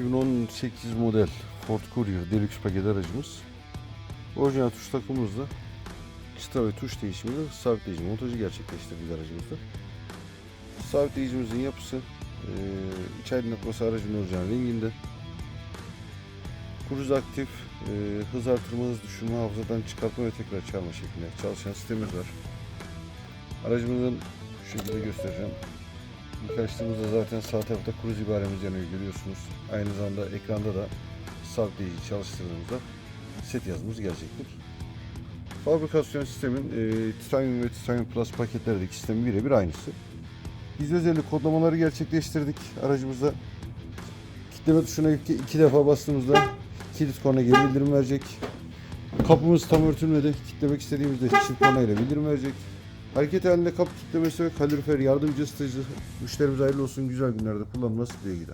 2018 model Ford Courier Deluxe paket aracımız. Orijinal tuş takımımızla çıta ve tuş değişimiyle sabitleyici montajı gerçekleştirdik aracımızda. Sabitleyicimizin yapısı eee iç aydınlatması aracın orijinal renginde. Cruise aktif, eee, hız artırma, hız düşürme, hafızadan çıkartma ve tekrar çağırma şeklinde çalışan sistemimiz var. Aracımızın şu şekilde göstereceğim. İlk açtığımızda zaten sağ tarafta cruise ibaremiz yanıyor görüyorsunuz. Aynı zamanda ekranda da sabitleyici çalıştırdığımızda set yazımız gelecektir. Fabrikasyon sistemin e, Titanium ve Titanium Plus paketlerdeki sistemin birebir aynısı. Biz özellik kodlamaları gerçekleştirdik aracımızda. Kitleme tuşuna iki defa bastığımızda kilit korna geri bildirim verecek. Kapımız tam örtülmedi. Kitlemek istediğimizde çift korna ile bildirim verecek. Hareket halinde kapı kitlemesi ve kalorifer yardımcı ısıtıcı. Müşterimize hayırlı olsun güzel günlerde kullanılması dileğiyle.